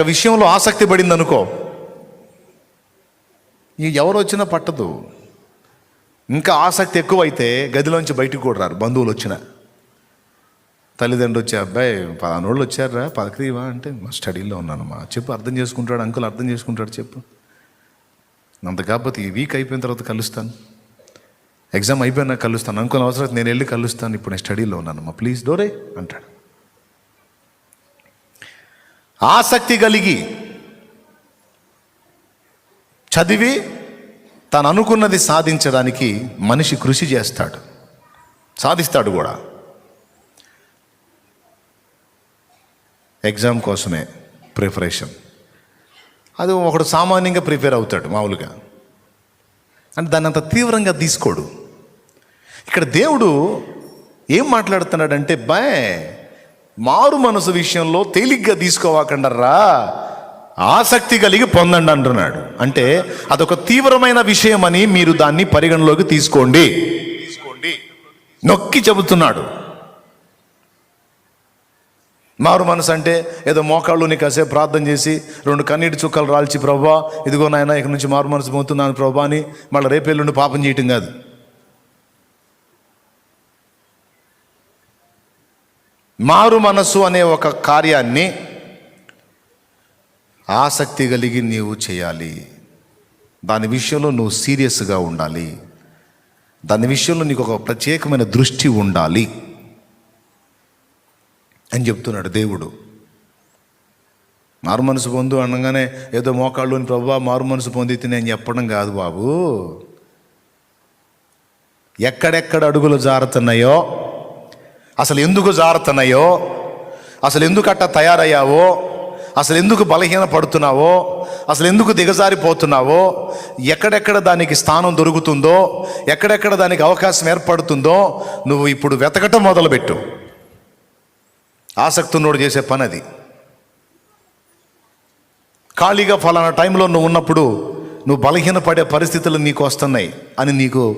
ఒక విషయంలో ఆసక్తి పడింది అనుకో ఈ ఎవరు వచ్చినా పట్టదు. ఇంకా ఆసక్తి ఎక్కువైతే గదిలోంచి బయటకు కూడా రారు బంధువులు వచ్చిన. తల్లిదండ్రులు వచ్చే అబ్బాయి పలానోళ్ళు వచ్చారా పలకరీవా అంటే మా స్టడీలో ఉన్నాను మా చెప్పు అర్థం చేసుకుంటాడు అంకుల్ అర్థం చేసుకుంటాడు చెప్పు. అంత కాకపోతే ఈ వీక్ అయిపోయిన తర్వాత కలుస్తాను. ఎగ్జామ్ అయిపోయినా కలుస్తాను అంకుల్ అవసరం నేను వెళ్ళి కలుస్తాను ఇప్పుడు నేను స్టడీలో ఉన్నాను మా ప్లీజ్ డోరే అంటాడు. ఆసక్తి కలిగి చదివి తను అనుకున్నది సాధించడానికి మనిషి కృషి చేస్తాడు. సాధిస్తాడు కూడా. ఎగ్జామ్ కోసమే ప్రిపరేషన్ అది ఒకడు సామాన్యంగా ప్రిపేర్ అవుతాడు మామూలుగా. అంటే దాన్ని అంత తీవ్రంగా తీసుకోడు. ఇక్కడ దేవుడు ఏం మాట్లాడుతున్నాడంటే బాయ్ మారు మనసు విషయంలో తేలిగ్గా తీసుకోవాకండి రా ఆసక్తి కలిగి పొందండి అంటున్నాడు. అంటే అదొక తీవ్రమైన విషయం అని మీరు దాన్ని పరిగణలోకి తీసుకోండి. తీసుకోండి. నొక్కి చెబుతున్నాడు. మారు మనసు అంటే ఏదో మోకాళ్ళుని కాసేపు ప్రార్థన చేసి రెండు కన్నీటి చుక్కలు రాల్చి ప్రభా ఇదిగో నాయన ఇక నుంచి మారు మనసు పొందుతున్నాను ప్రభా అని మళ్ళీ రేపెల్లుండి పాపం చేయటం కాదు. మారు మనసు అనే ఒక కార్యాన్ని ఆసక్తి కలిగి నీవు చేయాలి. దాని విషయంలో నువ్వు సీరియస్గా ఉండాలి. దాని విషయంలో నీకు ఒక ప్రత్యేకమైన దృష్టి ఉండాలి అని చెప్తున్నాడు దేవుడు. మారు మనసు పొందు అనగానే ఏదో మోకాళ్ళుని ప్రభా మారు మనసు పొందితే నేను చెప్పడం కాదు బాబు. ఎక్కడెక్కడ అడుగులు జారుతున్నాయో అసలు ఎందుకు జారుతున్నాయో అసలు ఎందుకు అట్ట తయారయ్యావో? అసలు ఎందుకు బలహీన పడుతున్నావో? అసలు ఎందుకు దిగజారిపోతున్నావో? ఎక్కడెక్కడ దానికి స్థానం దొరుకుతుందో? ఎక్కడెక్కడ దానికి అవకాశం ఏర్పడుతుందో నువ్వు ఇప్పుడు వెతకటం మొదలుపెట్టు. ఆసక్తి ఉన్నోడు చేసే పని అది ఖాళీగా ఫలానా టైంలో నువ్వు ఉన్నప్పుడు నువ్వు బలహీనపడే పరిస్థితులు నీకు వస్తున్నాయి అని నీకు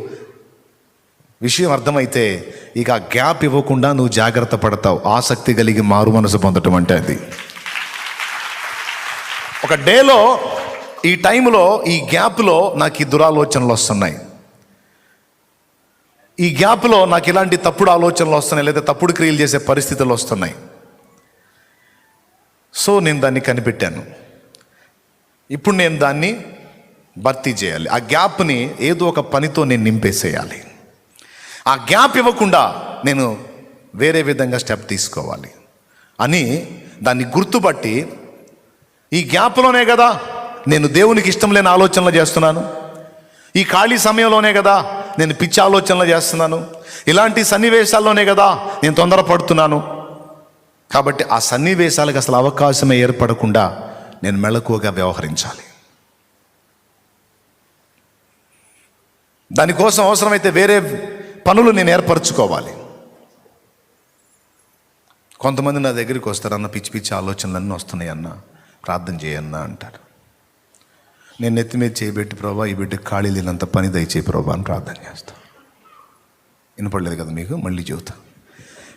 విషయం అర్థమైతే ఇక ఆ గ్యాప్ ఇవ్వకుండా నువ్వు జాగ్రత్త పడతావు. ఆసక్తి కలిగి మారు మనసు పొందటం అంటే అది. ఒక డేలో ఈ టైంలో ఈ గ్యాప్లో నాకు ఈ దురాలోచనలు వస్తున్నాయి. ఈ గ్యాప్లో నాకు ఇలాంటి తప్పుడు ఆలోచనలు వస్తున్నాయి లేదా తప్పుడు క్రియలు చేసే పరిస్థితులు వస్తున్నాయి. సో నేను దాన్ని కనిపెట్టాను. ఇప్పుడు నేను దాన్ని భర్తీ చేయాలి. ఆ గ్యాప్ని ఏదో ఒక పనితో నేను నింపేసేయాలి. ఆ గ్యాప్ ఇవ్వకుండా నేను వేరే విధంగా స్టెప్ తీసుకోవాలి. అని దాన్ని గుర్తుపట్టి ఈ గ్యాప్లోనే కదా నేను దేవునికి ఇష్టం లేని ఆలోచనలు చేస్తున్నాను. ఈ ఖాళీ సమయంలోనే కదా నేను పిచ్చి ఆలోచనలు చేస్తున్నాను. ఇలాంటి సన్నివేశాల్లోనే కదా నేను తొందరపడుతున్నాను. కాబట్టి ఆ సన్నివేశాలకు అసలు అవకాశమే ఏర్పడకుండా నేను మెళకువగా వ్యవహరించాలి. దానికోసం అవసరమైతే వేరే పనులు నేను ఏర్పరచుకోవాలి. కొంతమంది నా దగ్గరికి వస్తారన్న పిచ్చి పిచ్చి ఆలోచనలన్నీ వస్తున్నాయి అన్న ప్రార్థన చేయన్న అంటారు. నేను నెత్తి మీద చేయబెట్టి ప్రభా ఈ బిడ్డ ఖాళీ లేనంత పని దయచేయి ప్రభా అని ప్రార్థన చేస్తాను వినపడలేదు కదా మీకు? మళ్ళీ చెబుతా.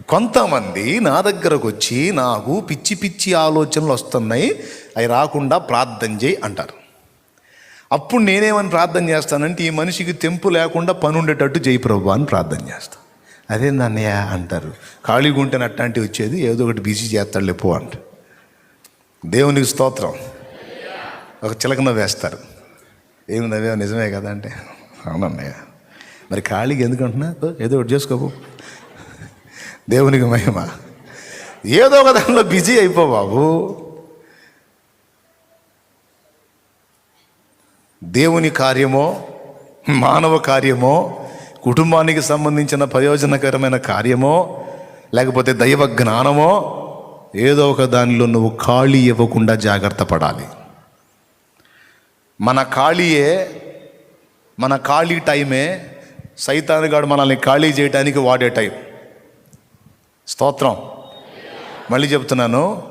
కొంతమంది నా దగ్గరకు వచ్చి నాకు పిచ్చి పిచ్చి ఆలోచనలు వస్తున్నాయి అవి రాకుండా ప్రార్థన చేయి అంటారు. అప్పుడు నేనేమని ప్రార్థన చేస్తానంటే ఈ మనిషికి తెంపు లేకుండా పని ఉండేటట్టు జై ప్రభు అని ప్రార్థన చేస్తాను అదేందన్నయ్య అంటారు. ఖాళీగా ఉంటే అట్లాంటివి వచ్చేది ఏదో ఒకటి బిజీ చేస్తాడు లేపో అంట. దేవునికి స్తోత్రం. ఒక చిలకన వేస్తారు. ఏమి నవ్వే నిజమే కదా అంటే. అవునన్నయ్య మరి ఖాళీగా ఎందుకంటున్నా ఏదో ఒకటి చేసుకోబో దేవునికి మహిమ. ఏదో ఒక దానిలో బిజీ అయిపో బాబు. దేవుని కార్యమో మానవ కార్యమో కుటుంబానికి సంబంధించిన ప్రయోజనకరమైన కార్యమో లేకపోతే దైవ జ్ఞానమో ఏదో ఒక దానిలో నువ్వు ఖాళీ ఇవ్వకుండా జాగ్రత్త పడాలి. మన ఖాళీయే మన ఖాళీ టైమే సైతానుగాడు మనల్ని ఖాళీ చేయడానికి వాడే టైం. స్తోత్రం. మళ్ళీ చెప్తున్నాను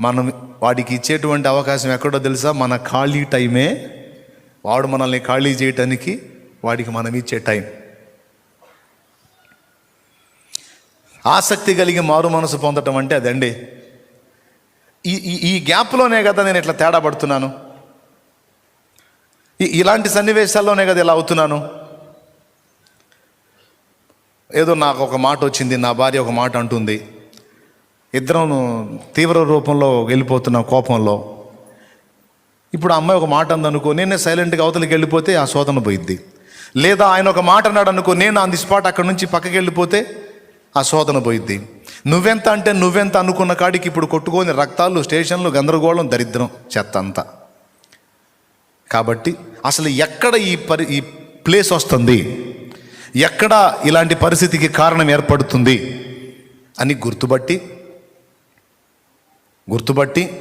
మనం వాడికి ఇచ్చేటువంటి అవకాశం ఎక్కడో తెలుసా? మన ఖాళీ టైమే వాడు మనల్ని ఖాళీ చేయటానికి వాడికి మనం ఇచ్చే టైం. ఆసక్తి కలిగి మారు మనసు పొందటం అంటే అదండి. ఈ ఈ- ఈ గ్యాప్లోనే కదా నేను ఇట్లా తేడా పడుతున్నాను. ఈ- ఇలాంటి సన్నివేశాల్లోనే కదా ఇలా అవుతున్నాను. ఏదో నాకు ఒక మాట వచ్చింది నా భార్య ఒక మాట అంటుంది. ఇద్దరం తీవ్ర రూపంలో వెళ్ళిపోతున్న కోపంలో ఇప్పుడు ఆ అమ్మాయి ఒక మాట అందనుకో నేనే సైలెంట్గా అవతలికి వెళ్ళిపోతే ఆ శోధన పోయిద్ది. లేదా ఆయన ఒక మాట అన్నాడు అనుకో నేను ఆన్ ది స్పాట్ అక్కడ నుంచి పక్కకి వెళ్ళిపోతే ఆ శోధన పోయిద్ది. నువ్వెంత అంటే నువ్వెంత అనుకున్న కాడికి ఇప్పుడు కొట్టుకొని రక్తాలు స్టేషన్లు గందరగోళం దరిద్రం చెత్త అంతా కాబట్టి అసలు ఎక్కడ ఈ పరి ఈ ప్లేస్ వస్తుంది? ఎక్కడ ఇలాంటి పరిస్థితికి కారణం ఏర్పడుతుంది? అని గుర్తుపట్టి గుర్తుపట్టి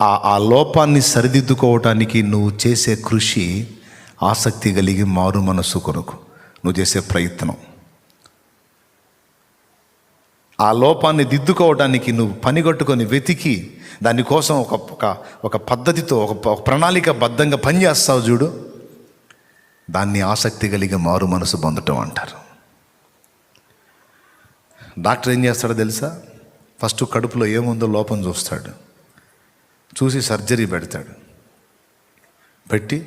ఆ ఆ లోపాన్ని సరిదిద్దుకోవటానికి నువ్వు చేసే కృషి ఆసక్తి కలిగి మారు మనస్సు కొరకు. నువ్వు చేసే ప్రయత్నం. ఆ లోపాన్ని దిద్దుకోవటానికి నువ్వు పనిగట్టుకొని వెతికి దానికోసం ఒక ఒక ఒక పద్ధతితో ఒక ప్రణాళిక బద్ధంగా పనిచేస్తావు చూడు. దాన్ని ఆసక్తి కలిగి మారు మనసు పొందటం అంటారు. డాక్టర్ ఏం చేస్తాడో తెలుసా? ఫస్ట్ కడుపులో ఏముందో లోపం చూస్తాడు. చూసి సర్జరీ పెడతాడు. పెట్టి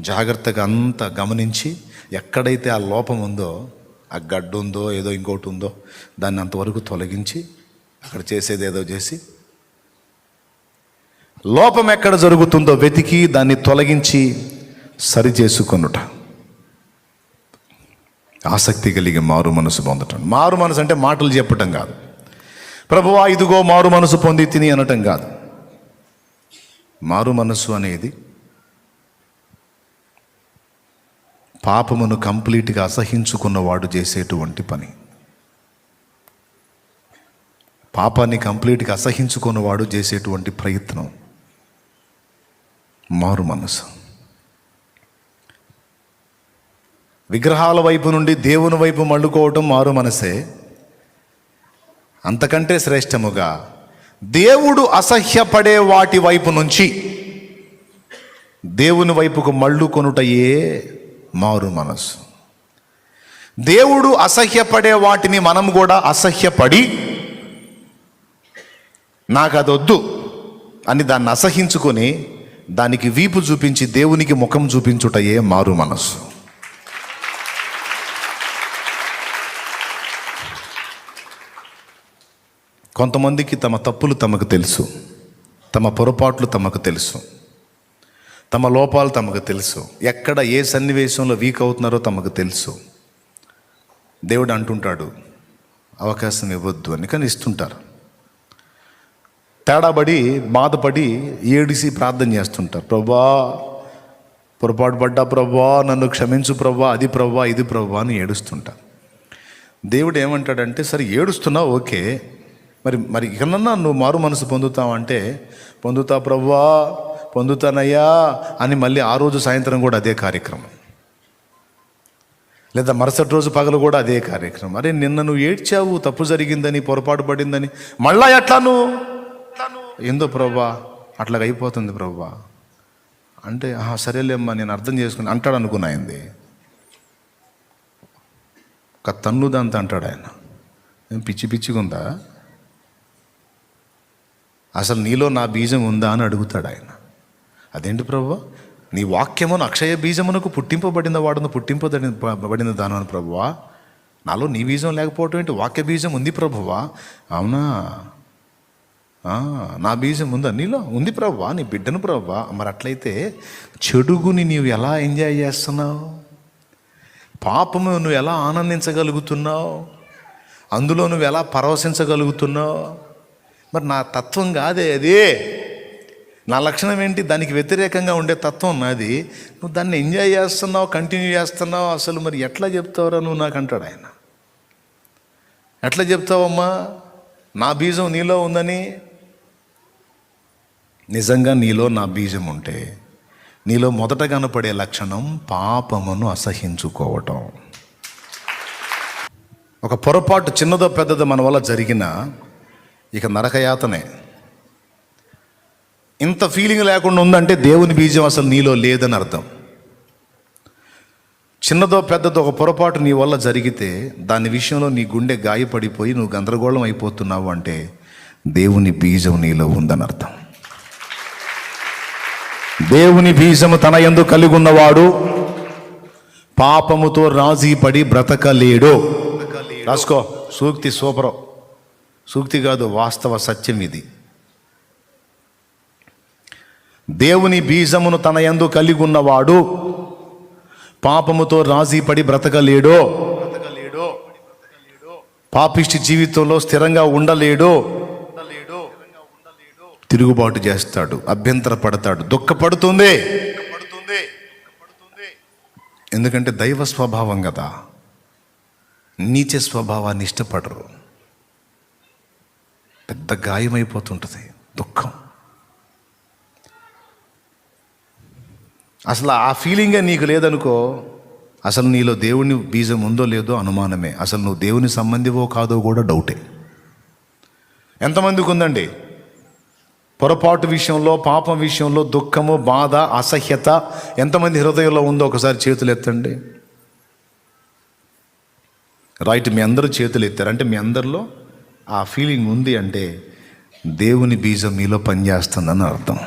జాగ్రత్తగా అంతా గమనించి ఎక్కడైతే ఆ లోపం ఉందో ఆ గడ్డు ఉందో ఏదో ఇంకోటి ఉందో దాన్ని అంతవరకు తొలగించి అక్కడ చేసేది ఏదో చేసి లోపం ఎక్కడ జరుగుతుందో వెతికి దాన్ని తొలగించి సరి చేసుకొనుట. ఆసక్తి కలిగి మారు మనసు పొందటం. మారు మనసు అంటే మాటలు చెప్పటం కాదు. ప్రభువా ఇదిగో మారు మనసు పొంది తిని అనటం కాదు. మారు మనస్సు అనేది పాపమును కంప్లీట్గా అసహించుకున్నవాడు చేసేటువంటి పని. పాపాన్ని కంప్లీట్గా అసహించుకున్నవాడు చేసేటువంటి ప్రయత్నం. మారు మనసు విగ్రహాల వైపు నుండి దేవుని వైపు మళ్ళుకోవటం మారు మనసే. అంతకంటే శ్రేష్టముగా దేవుడు అసహ్యపడే వాటి వైపు నుంచి దేవుని వైపుకు మళ్ళు కొనుటయే మారు మనసు దేవుడు అసహ్యపడే వాటిని మనం కూడా అసహ్యపడి నాకు అదొద్దు అని దాన్ని అసహించుకొని దానికి వీపు చూపించి దేవునికి ముఖం చూపించుటయే మారు మనసు కొంతమందికి తమ తప్పులు తమకు తెలుసు. తమ పొరపాట్లు తమకు తెలుసు. తమ లోపాలు తమకు తెలుసు. ఎక్కడ ఏ సన్నివేశంలో వీక్ అవుతున్నారో తమకు తెలుసు. దేవుడు అంటుంటాడు అవకాశం ఇవ్వద్దు అని. కానీ ఇస్తుంటారు. తేడాబడి బాధపడి ఏడిసి ప్రార్థన చేస్తుంటారు. ప్రభా పొరపాటు పడ్డా ప్రభా నన్ను క్షమించు ప్రభా అది ప్రభా ఇది ప్రభా అని ఏడుస్తుంటారు. దేవుడు ఏమంటాడంటే సరే ఏడుస్తున్నావు ఓకే. మరి మరి ఇకనన్నా నువ్వు మారు మనసు పొందుతావంటే పొందుతా ప్రవ్వా పొందుతానయ్యా అని మళ్ళీ ఆ రోజు సాయంత్రం కూడా అదే కార్యక్రమం. లేదా మరుసటి రోజు పగలు కూడా అదే కార్యక్రమం. అరే నిన్న నువ్వు ఏడ్చావు తప్పు జరిగిందని పొరపాటు పడిందని. మళ్ళా ఎట్లా నువ్వు? ఏందో ప్రవ్వా అట్లాగ అయిపోతుంది ప్రవ్వా. అంటే "ఆహా, సరేలేమ్మా నేను అర్థం చేసుకుని అంటాడు అనుకున్నా అయింది ఒక తన్నుదంత అంటాడు ఆయన. పిచ్చి పిచ్చిగా ఉందా అసలు నీలో నా బీజం ఉందా అని అడుగుతాడు ఆయన. అదేంటి ప్రభు? నీ వాక్యమును అక్షయ బీజమునకు పుట్టింపబడిన వాడును పుట్టింపబడిన బడిన దానని ప్రభువా? నాలో నీ బీజం లేకపోవటం ఏంటి? వాక్య బీజం ఉంది ప్రభువా? అవునా? నా బీజం ఉందా? నీలో ఉంది ప్రభువా? నీ బిడ్డను ప్రభువా? మరి అట్లయితే చెడుగుని నీవు ఎలా ఎంజాయ్ చేస్తున్నావు? పాపము నువ్వు ఎలా ఆనందించగలుగుతున్నావు? అందులో నువ్వు ఎలా పరవశించగలుగుతున్నావు? మరి నా తత్వం కాదే అది. నా లక్షణం ఏంటి? దానికి వ్యతిరేకంగా ఉండే తత్వం నాది. నువ్వు దాన్ని ఎంజాయ్ చేస్తున్నావు కంటిన్యూ చేస్తున్నావు. అసలు మరి ఎట్లా చెప్తావురా నువ్వు నాకు అంటాడు ఆయన. ఎట్లా చెప్తావమ్మా? నా బీజం నీలో ఉందని. నిజంగా నీలో నా బీజం ఉంటే నీలో మొదట కనపడే లక్షణం పాపమును అసహించుకోవటం. ఒక పొరపాటు చిన్నదో పెద్దదో మన వల్ల జరిగిన ఇక నరకయాతనే. ఇంత ఫీలింగ్ లేకుండా ఉందంటే దేవుని బీజం అసలు నీలో లేదని అర్థం. చిన్నదో పెద్దదో ఒక పొరపాటు నీ వల్ల జరిగితే దాని విషయంలో నీ గుండె గాయపడిపోయి నువ్వు గందరగోళం అయిపోతున్నావు అంటే దేవుని బీజం నీలో ఉందని అర్థం. దేవుని బీజము తన ఎందు కలిగి ఉన్నవాడు పాపముతో రాజీ పడి బ్రతకలేడు. రాసుకో సూక్తి సూపరం. సూక్తి కాదు వాస్తవ సత్యం ఇది. దేవుని బీజమును తన యందు కలిగి ఉన్నవాడు పాపముతో రాజీ పడి బ్రతకలేడో. పాపిష్టి జీవితంలో స్థిరంగా ఉండలేడు. తిరుగుబాటు చేస్తాడు అభ్యంతర పడతాడు దుఃఖపడుతుంది. ఎందుకంటే దైవ స్వభావం కదా నీచ స్వభావాన్ని ఇష్టపడరు. పెద్ద గాయమైపోతుంటుంది దుఃఖం. అసలు ఆ ఫీలింగే నీకు లేదనుకో అసలు నీలో దేవుని బీజం ఉందో లేదో అనుమానమే. అసలు నువ్వు దేవుని సంబంధివో కాదో కూడా డౌటే. ఎంతమందికి ఉందండి పొరపాటు విషయంలో పాపం విషయంలో దుఃఖము బాధ అసహ్యత ఎంతమంది హృదయంలో ఉందో ఒకసారి చేతులు ఎత్తండి రైట్ మీ అందరూ చేతులు ఎత్తారు అంటే మీ అందరిలో ఆ ఫీలింగ్ ఉంది అంటే దేవుని బీజం మీలో పనిచేస్తుందని అర్థం.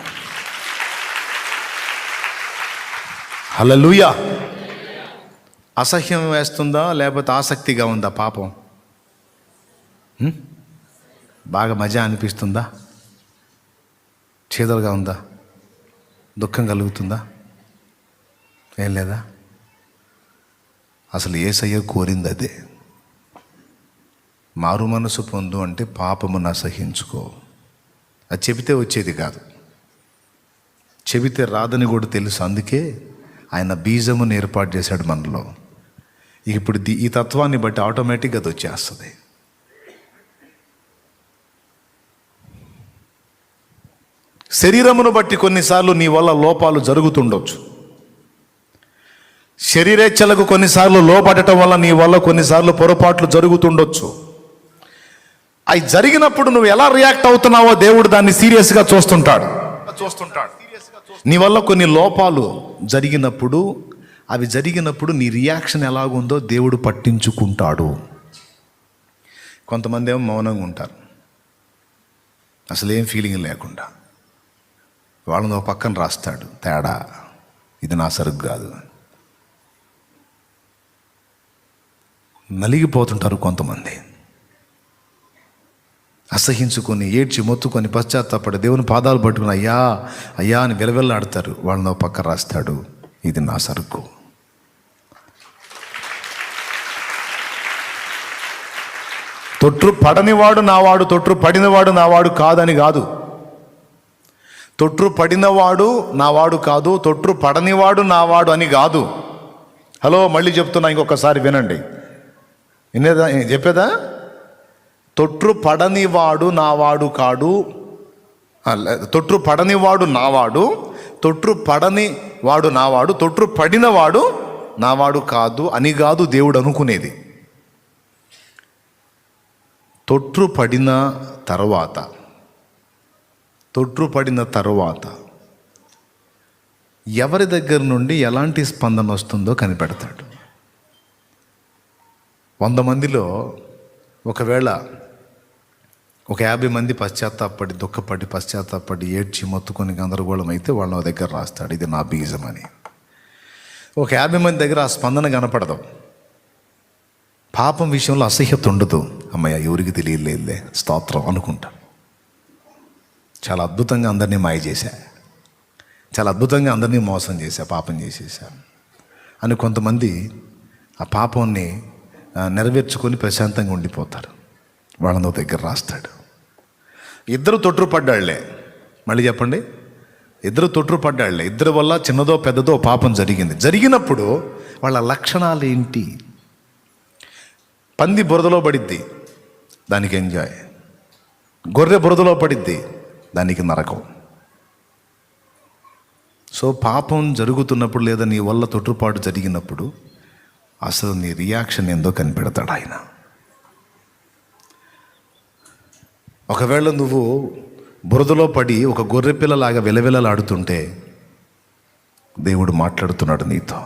హలలుయా అసహ్యం వేస్తుందా లేకపోతే ఆసక్తిగా ఉందా పాపం? బాగా మజా అనిపిస్తుందా? చీదలుగా ఉందా? దుఃఖం కలుగుతుందా? ఏం లేదా? అసలు ఏసయ్య కోరింది అదే. మారు మనసు పొందు అంటే పాపమును అసహించుకో అది చెబితే వచ్చేది కాదు. చెబితే రాదని కూడా తెలుసు. అందుకే ఆయన బీజమును ఏర్పాటు చేశాడు మనలో. ఇప్పుడు ఈ తత్వాన్ని బట్టి ఆటోమేటిక్గా అది వచ్చేస్తుంది. శరీరమును బట్టి కొన్నిసార్లు నీ వల్ల లోపాలు జరుగుతుండొచ్చు. శరీరేచ్ఛలకు కొన్నిసార్లు లోపడటం వల్ల నీ వల్ల కొన్నిసార్లు పొరపాట్లు జరుగుతుండొచ్చు. అవి జరిగినప్పుడు నువ్వు ఎలా రియాక్ట్ అవుతున్నావో దేవుడు దాన్ని సీరియస్గా చూస్తుంటాడు. చూస్తుంటాడు. నీ వల్ల కొన్ని లోపాలు జరిగినప్పుడు అవి జరిగినప్పుడు నీ రియాక్షన్ ఎలాగుందో దేవుడు పట్టించుకుంటాడు. కొంతమంది ఏమో మౌనంగా ఉంటారు. అసలు ఏం ఫీలింగ్ లేకుండా. వాళ్ళని ఒక పక్కన రాస్తాడు. తేడా. ఇది నా సరుకు కాదు. నలిగిపోతుంటారు కొంతమంది. అసహించుకొని ఏడ్చి మొత్తుకొని పశ్చాత్తాపడి దేవుని పాదాలు పట్టుకుని అయ్యా అయ్యా అని విలవెల్లాడతారు వాళ్ళని పక్క రాస్తాడు. ఇది నా సరుకు. తొట్టు పడనివాడు నావాడు తొట్టు పడినవాడు నావాడు కాదని కాదు. తొట్టు పడినవాడు నావాడు కాదు తొట్టు పడనివాడు నావాడు అని కాదు. హలో మళ్ళీ చెప్తున్నా ఇంకొకసారి వినండి. వినేదా? చెప్పేదా? తొట్టు పడనివాడు నావాడు కాడు. ఆ, తొట్టు పడనివాడు నావాడు తొట్టు పడని వాడు నావాడు తొట్టు పడినవాడు నావాడు కాదు అని కాదు దేవుడు అనుకునేది. తొట్టు పడిన తర్వాత తొట్టు పడిన తర్వాత ఎవరి దగ్గర నుండి ఎలాంటి స్పందన వస్తుందో కనిపెడతాడు. వంద మందిలో ఒకవేళ ఒక యాభై మంది పశ్చాత్తాపడి దుఃఖపడి పశ్చాత్తాపడి ఏడ్చి మొత్తుకొని గందరగోళం అయితే వాళ్ళ దగ్గర రాస్తాడు. ఇది నా బీజం అని. ఒక యాభై మంది దగ్గర ఆ స్పందన కనపడదు. పాపం విషయంలో అసహ్యత ఉండదు. అమ్మయ్య ఎవరికి తెలియలేదులే. స్తోత్రం అనుకుంటా. చాలా అద్భుతంగా అందరినీ మాయ చేశా. చాలా అద్భుతంగా అందరినీ మోసం చేశా పాపం చేసేసా అని కొంతమంది ఆ పాపాన్ని నెరవేర్చుకొని ప్రశాంతంగా ఉండిపోతారు. వాళ్ళని దగ్గర రాస్తాడు. ఇద్దరు తొట్టు పడ్డాళ్ళే మళ్ళీ చెప్పండి. ఇద్దరు తొట్టు పడ్డాళ్ళే ఇద్దరి వల్ల చిన్నదో పెద్దదో పాపం జరిగింది. జరిగినప్పుడు వాళ్ళ లక్షణాలు ఏంటి? పంది బురదలో పడిద్ది దానికి ఎంజాయ్. గొర్రె బురదలో పడిద్ది దానికి నరకం. సో పాపం జరుగుతున్నప్పుడు లేదా నీ వల్ల తొట్టుపాటు జరిగినప్పుడు అసలు నీ రియాక్షన్ ఏందో కనిపెడతాడు ఆయన. ఒకవేళ నువ్వు బురదలో పడి ఒక గొర్రె వెలవెలలాడుతుంటే విలవిలలాడుతుంటే దేవుడు మాట్లాడుతున్నాడు నీతో.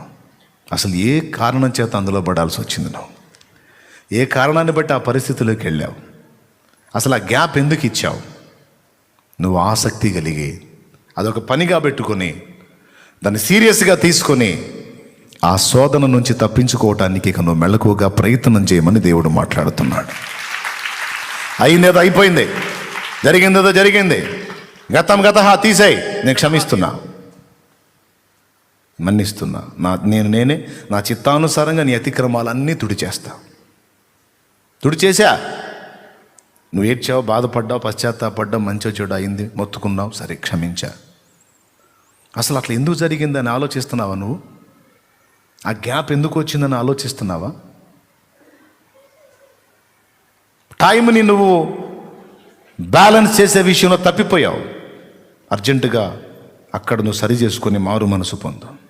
అసలు ఏ కారణం చేత అందులో పడాల్సి వచ్చింది నువ్వు? ఏ కారణాన్ని బట్టి ఆ పరిస్థితిలోకి వెళ్ళావు? అసలు ఆ గ్యాప్ ఎందుకు ఇచ్చావు? నువ్వు ఆసక్తి కలిగి అదొక పనిగా పెట్టుకొని దాన్ని సీరియస్గా తీసుకొని ఆ శోధన నుంచి తప్పించుకోవటానికి ఇక నువ్వు మెళకువగా ప్రయత్నం చేయమని దేవుడు మాట్లాడుతున్నాడు. అయిందేదో అయిపోయింది. జరిగిందేదో జరిగింది. గతం గత తీసేయి. నేను క్షమిస్తున్నా. మన్నిస్తున్నా. నా నేను నేనే నా చిత్తానుసారంగా నీ అతిక్రమాలన్నీ తుడిచేస్తా. తుడిచేసా నువ్వు ఏడ్చావు బాధపడ్డావు పశ్చాత్తాపడ్డావు మంచో చెడు అయింది మొత్తుకున్నావు సరే క్షమించా. అసలు అట్లా ఎందుకు జరిగిందని ఆలోచిస్తున్నావా నువ్వు? ఆ గ్యాప్ ఎందుకు వచ్చిందని ఆలోచిస్తున్నావా? టైంని నువ్వు బ్యాలెన్స్ చేసే విషయంలో తప్పిపోయావు. అర్జెంటుగా అక్కడ నువ్వు సరి చేసుకొని మారు మనసు పొందు.